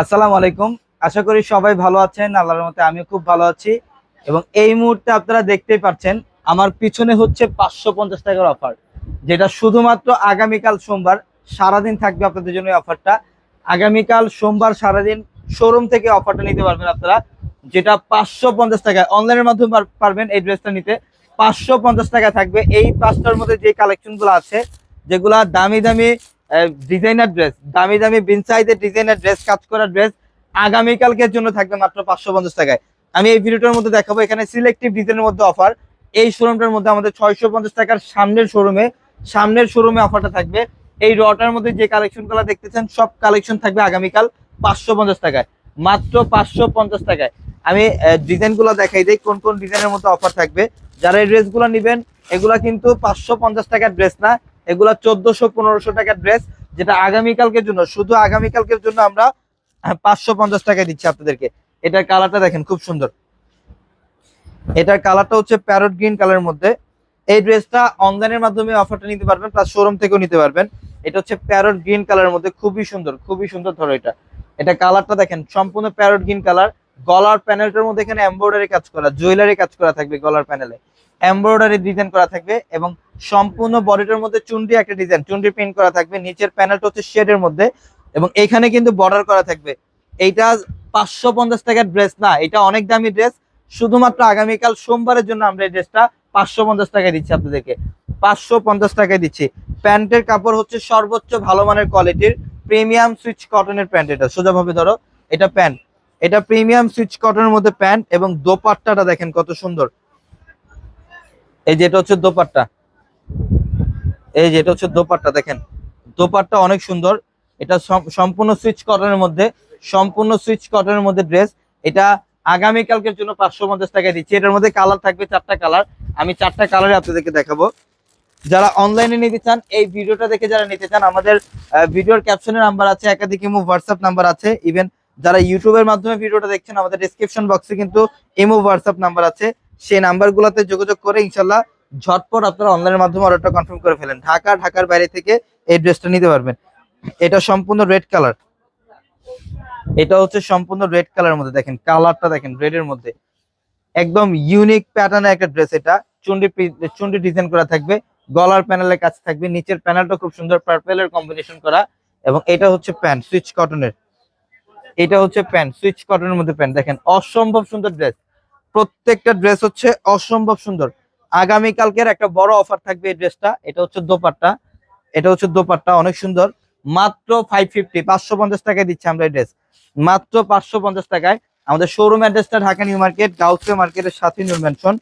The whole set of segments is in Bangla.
আসসালামু আলাইকুম। আশা করি সবাই ভালো আছেন, আল্লাহর মতে আমিও খুব ভালো আছি। এবং এই মুহূর্তে আপনারা দেখতেই পাচ্ছেন, আমার পিছনে হচ্ছে পাঁচশো পঞ্চাশ টাকার অফার, যেটা শুধুমাত্র আগামীকাল সোমবার সারাদিন থাকবে আপনাদের জন্য অফারটা। আগামীকাল সোমবার সারাদিন শোরুম থেকে অফারটা নিতে পারবেন আপনারা, যেটা পাঁচশো পঞ্চাশ টাকায় অনলাইনের মাধ্যমে পার- পারবেন এই ড্রেসটা নিতে। পাঁচশো পঞ্চাশ টাকা থাকবে এই পাঁচটার মধ্যে যে কালেকশনগুলো আছে, যেগুলা দামি দামি ডিজাইনার ড্রেস দামি দামি বিনসাইজের ডিজাইনার ড্রেস কাজ করা ড্রেস আগামীকালকের জন্য থাকবে মাত্র পাঁচশো পঞ্চাশ টাকায়। আমি এই ভিডিওটার মধ্যে দেখাবো, এখানে সিলেক্টিভ ডিজাইনের মধ্যে অফার এই শোরুমটার মধ্যে আমাদের ছয়শো পঞ্চাশ টাকার সামনের শোরুমে সামনের শোরুমে অফারটা থাকবে। এই রটার মধ্যে যে কালেকশনগুলো দেখতেছেন, সব কালেকশন থাকবে আগামীকাল পাঁচশো পঞ্চাশ টাকায়। মাত্র পাঁচশো পঞ্চাশ টাকায়। আমি ডিজাইনগুলো দেখাই দিই, কোন কোন ডিজাইনের মধ্যে অফার থাকবে। যারা এই ড্রেসগুলো নেবেন, এগুলা কিন্তু পাঁচশো পঞ্চাশ টাকার ড্রেস না এগুলা চোদ্দশো, পনেরোশো টাকার ড্রেস যেটা আগামীকালকের জন্য, শুধু আগামীকালকের জন্য আমরা পাঁচশো পঞ্চাশ টাকায় দিচ্ছি আপনাদেরকে। এটার কালারটা দেখেন, খুব সুন্দর। এটার কালারটা হচ্ছে প্যারট গ্রিন কালারের মধ্যে। এই ড্রেসটা অনলাইনের মাধ্যমে অফারটা নিতে পারবেন প্লাস শোরুম থেকেও নিতে পারবেন। এটা হচ্ছে প্যারট গ্রিন কালারের মধ্যে, খুবই সুন্দর খুবই সুন্দর ধরো এটা। এটা কালারটা দেখেন, সম্পূর্ণ প্যারট গ্রিন কালার গলার প্যানেলটার মধ্যে এখানে এমব্রয়ডারি কাজ করা জুয়েলারি কাজ করা থাকবে গলার প্যানেলে। এমব্রয়ডারি ডিজাইন করা থাকবে এবং সম্পূর্ণ বডিটার মধ্যে চুন্ডি একটা ডিজাইন চুন্ডি প্রিন্ট করা থাকবে, নিচের প্যানেলটা হচ্ছে শেডের মধ্যে এবং এখানে কিন্তু বর্ডার করা থাকবে। এইটা পাঁচশো পঞ্চাশ টাকার ড্রেস না, এটা অনেক দামি ড্রেস শুধুমাত্র আগামীকাল সোমবারের জন্য আমরা এই ড্রেসটা পাঁচশো পঞ্চাশ টাকায় দিচ্ছি আপনাদেরকে। পাঁচশো পঞ্চাশ টাকায় দিচ্ছি। প্যান্টের কাপড় হচ্ছে সর্বোচ্চ ভালো মানের কোয়ালিটির প্রিমিয়াম সুইচ কটনের প্যান্ট এটা, সোজাভাবে ধরো, এটা প্যান্ট এটা প্রিমিয়াম সুইচ কটনের মধ্যে প্যান্ট এবং দোপাট্টাটা দেখেন কত সুন্দর। এই যেটা হচ্ছে দোপাট্টা। এই যেটা হচ্ছে দোপাট্টা, দেখেন। দোপাট্টা অনেক সুন্দর। এটা সম্পূর্ণ সুইচ কটনের মধ্যে, সম্পূর্ণ সুইচ কটনের মধ্যে ড্রেস। এটা আগামীকালকের জন্য পাঁচশো পঞ্চাশ টাকায় দিচ্ছি। এটার মধ্যে কালার থাকবে চারটা কালার। আমি চারটা কালারে আপনাদেরকে দেখাবো। যারা অনলাইনে নিতে চান, এই ভিডিওটা দেখে যারা নিতে চান, আমাদের ভিডিওর ক্যাপশনের নাম্বার আছে, একাধিক হোয়াটসঅ্যাপ নাম্বার আছে। ইভেন যারা ইউটিউবের মাধ্যমে ভিডিওটা দেখছেন, আমাদের ডিসক্রিপশন বক্সে কিন্তু ইমো হোয়াটসঅ্যাপ নাম্বার আছে। সেই নাম্বারগুলোতে যোগাযোগ করে ইনশাল্লাহ ঝটপট আপনারা অনলাইনের মাধ্যমে অর্ডারটা কনফার্ম করে ফেলেন। ঢাকা, ঢাকার বাইরে থেকে এই ড্রেসটা নিতে পারবেন। এটা সম্পূর্ণ রেড কালার এটা হচ্ছে সম্পূর্ণ রেড কালারের মধ্যে দেখেন কালারটা দেখেন রেড এর মধ্যে। একদম ইউনিক প্যাটার্নের একটা ড্রেস এটা। চুন্ডি চুন্ডি ডিজাইন করা থাকবে। গলার প্যানেলের কাছে থাকবে। নিচের প্যানেলটা খুব সুন্দর পার্পেলের কম্বিনেশন করা। এবং এটা হচ্ছে প্যান্ট, সুইচ কটনের এটা হচ্ছে প্যান্ট, সুইচ কটনের মধ্যে প্যান্ট। দেখেন, অসম্ভব সুন্দর ড্রেস প্রত্যেকটা ড্রেস হচ্ছে অসম্ভব সুন্দর। আগামীকালকের একটা বড় অফার থাকবে এই ড্রেসটা এটা হচ্ছে দোপাট্টা। এটা হচ্ছে দোপাট্টা, অনেক সুন্দর। মাত্র ফাইভ ফিফটি পাঁচশো পঞ্চাশ টাকায় দিচ্ছি আমরা এই ড্রেস মাত্র পাঁচশো পঞ্চাশ টাকায়। আমাদের শোরুম অ্যাড্রেসটা ঢাকা নিউ মার্কেট, গাউসে মার্কেটের সাথে নূর ম্যানশন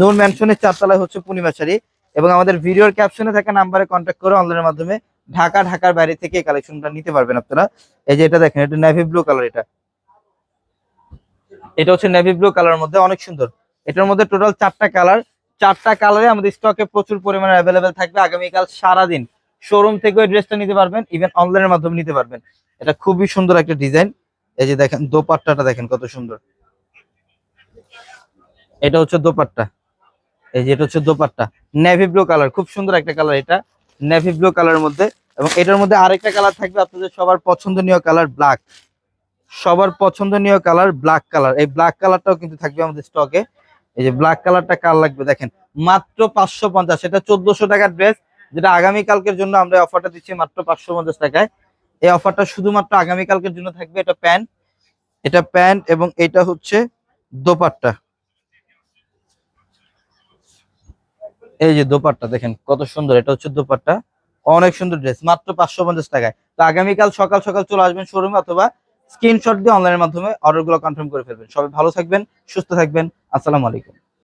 নূর ম্যানশনের চারতলায় হচ্ছে পূর্ণিমাশারি এবং আমাদের ভিডিওর ক্যাপশনে থাকা নাম্বারে কন্ট্যাক্ট করে অনলাইনের মাধ্যমে ঢাকা, ঢাকার বাইরে থেকে কালেকশনটা নিতে পারবেন আপনারা। এই যে এটা দেখেন, এটা নেভি ব্লু কালার এটা। এটা হচ্ছে নেভি ব্লু কালার মধ্যে অনেক সুন্দর। এটার মধ্যে টোটাল চারটা কালার চারটা কালারে আমাদের স্টকে প্রচুর পরিমাণে অ্যাভেলেবেল থাকবে আগামীকাল সারাদিন। শোরুম থেকে ওই ড্রেসটা নিতে পারবেন ইভেন অনলাইনের মাধ্যমে নিতে পারবেন। এটা খুবই সুন্দর একটা ডিজাইন এই যে দেখেন, দোপাট্টাটা দেখেন কত সুন্দর। এটা হচ্ছে দোপাট্টা। এই যে এটা হচ্ছে দোপাট্টা। নেভি ব্লু কালার খুব সুন্দর একটা কালার এটা। নেভি ব্লু কালারের মধ্যে এবং এটার মধ্যে আরেকটা কালার থাকবে আপনাদের সবার পছন্দনীয় কালার ব্ল্যাক সবার পছন্দনীয় কালার ব্ল্যাক কালার এই ব্ল্যাক কালারটাও কিন্তু থাকবে আমাদের স্টকে এই যে ব্ল্যাক কালারটা কার লাগবে দেখেন, মাত্র পাঁচশো পঞ্চাশ, এটা চোদ্দশো টাকার ড্রেস যেটা আগামীকালকের জন্য আমরা অফারটা দিচ্ছি মাত্র পাঁচশো পঞ্চাশ টাকায়। এই অফারটা শুধুমাত্র আগামীকালকের জন্য থাকবে, এটা প্যান্ট এটা প্যান্ট এবং এটা হচ্ছে দোপাট্টা। এই যে দোপাট্টা, দেখেন কত সুন্দর, এটা হচ্ছে দোপাট্টা। অনেক সুন্দর ড্রেস মাত্র পাঁচশো পঞ্চাশ টাকায়। তো আগামীকাল সকাল সকাল চলে আসবেন শোরুমে অথবা স্ক্রিনশট দিয়ে অনলাইনের মাধ্যমে অর্ডারগুলো কনফার্ম করে ফেলবেন। সবাই ভালো থাকবেন, সুস্থ থাকবেন। আসসালামু আলাইকুম।